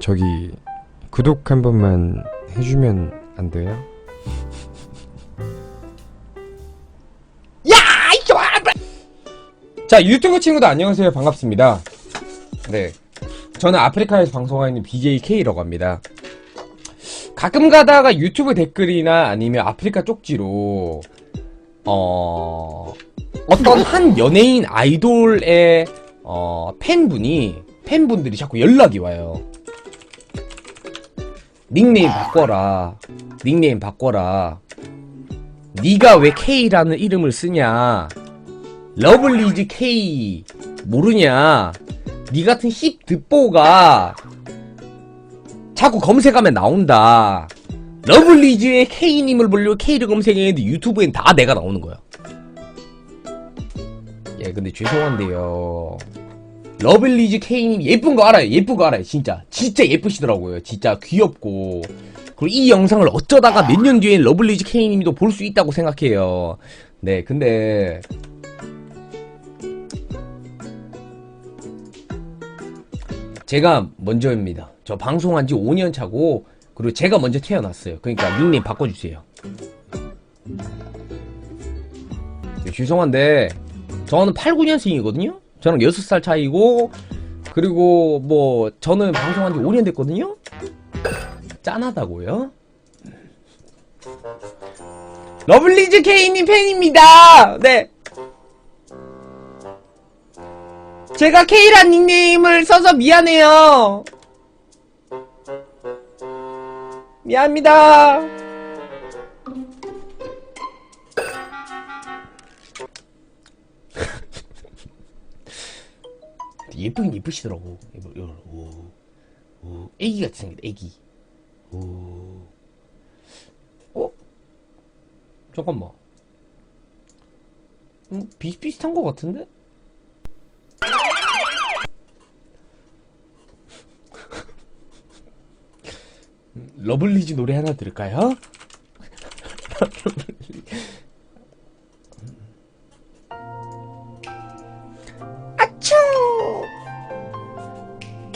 저기 구독 한 번만 해주면 안 돼요? 자 유튜브 친구들 안녕하세요. 반갑습니다. 네. 저는 아프리카에서 방송하고 있는 BJK라고 합니다. 가끔 가다가 유튜브 댓글이나 아니면 아프리카 쪽지로 어 어떤 한 연예인 아이돌의 어 팬분이 팬분들이 자꾸 연락이 와요 닉네임 바꿔라 닉네임 바꿔라 네가 왜 K라는 이름을 쓰냐 러블리즈 K 모르냐? 니 같은 힙 듣보가 자꾸 검색하면 나온다. 러블리즈의 K님을 보려고 K를 검색했는데 유튜브엔 다 내가 나오는 거야. 예, 근데 죄송한데요. 러블리즈 K님 예쁜 거 알아요. 예쁜 거 알아요. 진짜. 진짜 예쁘시더라고요. 진짜 귀엽고. 그리고 이 영상을 어쩌다가 몇 년 뒤엔 러블리즈 K님도 볼 수 있다고 생각해요. 네, 근데 제가 먼저입니다. 저 방송한 지 5년 차고, 그리고 제가 먼저 태어났어요. 그러니까 닉네임 바꿔주세요. 네, 죄송한데, 저는 8, 9년생이거든요? 저랑 6살 차이고, 그리고 뭐, 저는 방송한 지 5년 됐거든요? 짠하다고요? 러블리즈 K님 팬입니다! 네. 제가 K란 닉네임을 써서 미안해요. 미안합니다. 예쁘긴 예쁘시더라고. 오, 오, 애기 같이 생겼다, 애기. 오. 어? 잠깐만. 음, 비슷비슷한 것 같은데? 러블리즈 노래 하나 들을까요?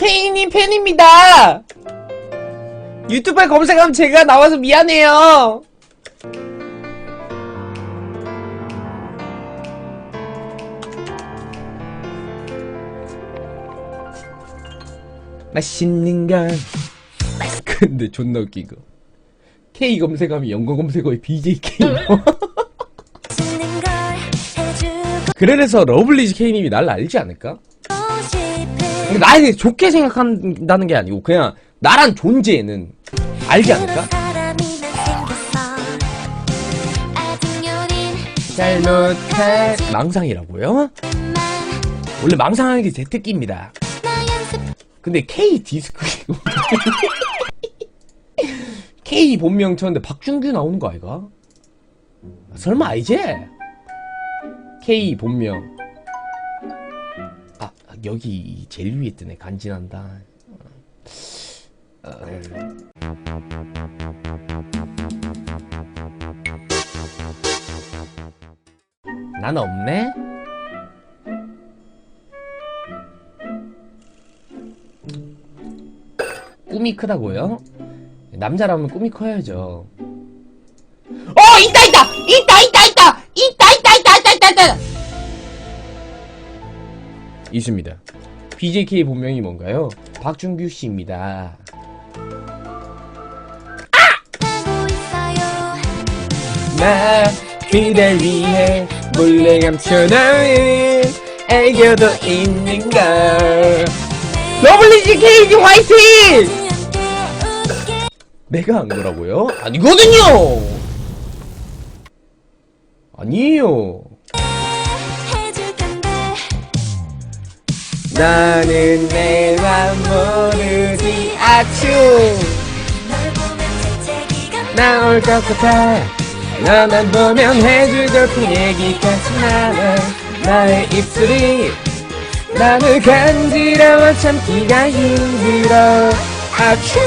케이님 팬입니다! 유튜브에 검색하면 제가 나와서 미안해요! 맛있는 건 근데 존나 웃긴 거. K 검색하면 영어 검색어에 BJK. 걸 해주고 그래서 러블리즈 K님이 날 알지 않을까? 근데 나에 대해 좋게 생각한다는 게 아니고 그냥 나란 존재는 알지 않을까? 잘못할 망상이라고요? 만 원래 망상하는 게 제 특기입니다. 근데 K 디스크 K 본명 쳤는데 박준규 나오는 거 아이가? 설마 아니지? K 본명 아 여기 제일 위에 뜨네 간지난다 어, 난 없네? 꿈이 크다고요? 남자라면 꿈이 커야죠. 어 있다 있다 있다 있다 있습니다. BJK 본명이 뭔가요? 박준규 씨입니다. 나 그댈 위해 몰래 감춰놓은 애교도 있는 걸. 러블리즈 케이지 화이팅! 내가 한 거라고요? 아니거든요! 아니에요. 나는 내 맘 모르지. 재채기가 나올 것 같아. 너만 보면 해줄 것뿐 얘기까지 하나 나의 입술이 나를 간지러워 참기가 힘들어. 아추